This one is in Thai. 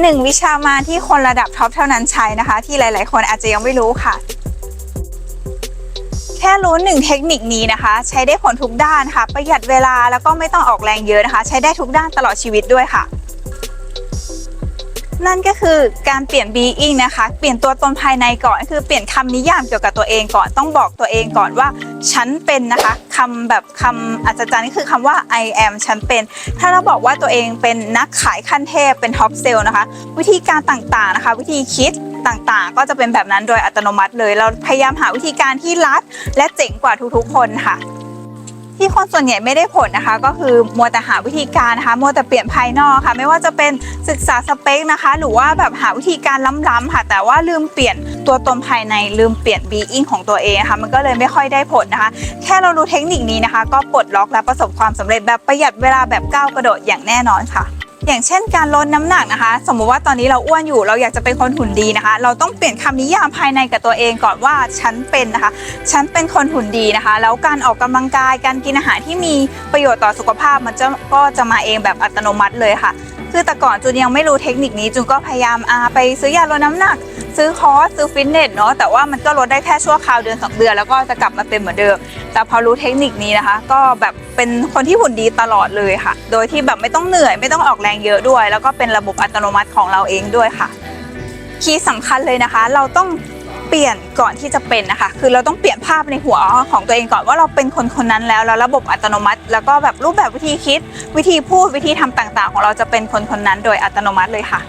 หนึ่งวิชามาที่คนระดับท็อปเท่านั้นใช้นะคะ ที่หลาย ๆ คนอาจจะยังไม่รู้ค่ะ แค่รู้หนึ่งเทคนิคนี้นะคะ ใช้ได้ผลทุกด้านค่ะ ประหยัดเวลาแล้วก็ไม่ต้องออกแรงเยอะนะคะ ใช้ได้ทุกด้านตลอดชีวิตด้วยค่ะ นั่นก็คือการเปลี่ยน being นะคะ เปลี่ยนตัวตนภายในก่อนคือเปลี่ยนคำนิยามเกี่ยวกับตัวเองก่อนต้องบอกตัวเองก่อนว่า ฉันเป็นนะคะคำแบบคำอัศจรรย์นี่คือคำว่า I am ฉันเป็น ถ้าเราบอกว่าตัวเองเป็นนักขายขั้นเทพเป็นท็อปเซลนะคะ วิธีการต่างๆนะคะ วิธีคิดต่างๆ ก็จะเป็นแบบนั้นโดยอัตโนมัติเลย เราพยายามหาวิธีการที่ลัดและเจ๋งกว่าทุกๆคนค่ะ ที่คนส่วนใหญ่ไม่ได้ผลนะคะ ก็คือมัวแต่หาวิธีการนะคะมัวแต่เปลี่ยนภายนอกค่ะ ไม่ว่าจะเป็นศึกษาสเปคนะคะ หรือว่าแบบหาวิธีการล้ำๆค่ะแต่ว่าลืมเปลี่ยนตัวตนภายในลืมเปลี่ยนบีอิงของตัวเองค่ะมันก็เลยไม่ค่อยได้ผลนะคะ แค่เรารู้เทคนิคนี้นะคะ ก็ปลดล็อกและประสบความสำเร็จแบบประหยัดเวลาแบบก้าวกระโดดอย่างแน่นอนค่ะ อย่างเช่นการลดน้ำหนักนะคะ สมมุติว่าตอนนี้เราอ้วนอยู่เราอยากจะเป็นคนหุ่นดีนะคะ เราต้องเปลี่ยนคำนิยามภายในกับตัวเองก่อนว่าฉันเป็นนะคะ ฉันเป็นคนหุ่นดีนะคะ แล้วการออกกำลังกายการกินอาหารที่มีประโยชน์ต่อสุขภาพมันจะก็จะมาเองแบบอัตโนมัติเลยค่ะ คือแต่ก่อนจูนยังไม่รู้เทคนิคนี้จูนก็พยายามอาไปซื้อยาลดน้ำหนัก ซื้อคอร์สซื้อฟิตเนสเนาะแต่ว่ามันก็ลดได้แค่ชั่วคราวเดือนสองเดือนแล้วก็จะกลับมาเป็นเหมือนเดิม แต่พอรู้เทคนิคนี้นะคะ ก็แบบเป็นคนที่หุ่นดีตลอดเลยค่ะ โดยที่แบบไม่ต้องเหนื่อยไม่ต้องออกแรงเยอะด้วย แล้วก็เป็นระบบอัตโนมัติของเราเองด้วยค่ะคีย์สำคัญเลยนะคะ เราต้อง เปลี่ยนก่อนที่จะเป็นนะคะ คือเราต้องเปลี่ยนภาพในหัวของตัวเองก่อนว่าเราเป็นคนคนนั้นแล้วแล้วระบบอัตโนมัติ แล้วก็แบบรูปแบบวิธีคิด วิธีพูดวิธีทำต่าง ๆ ของเราจะเป็นคนคนนั้นโดยอัตโนมัติเลยค่ะ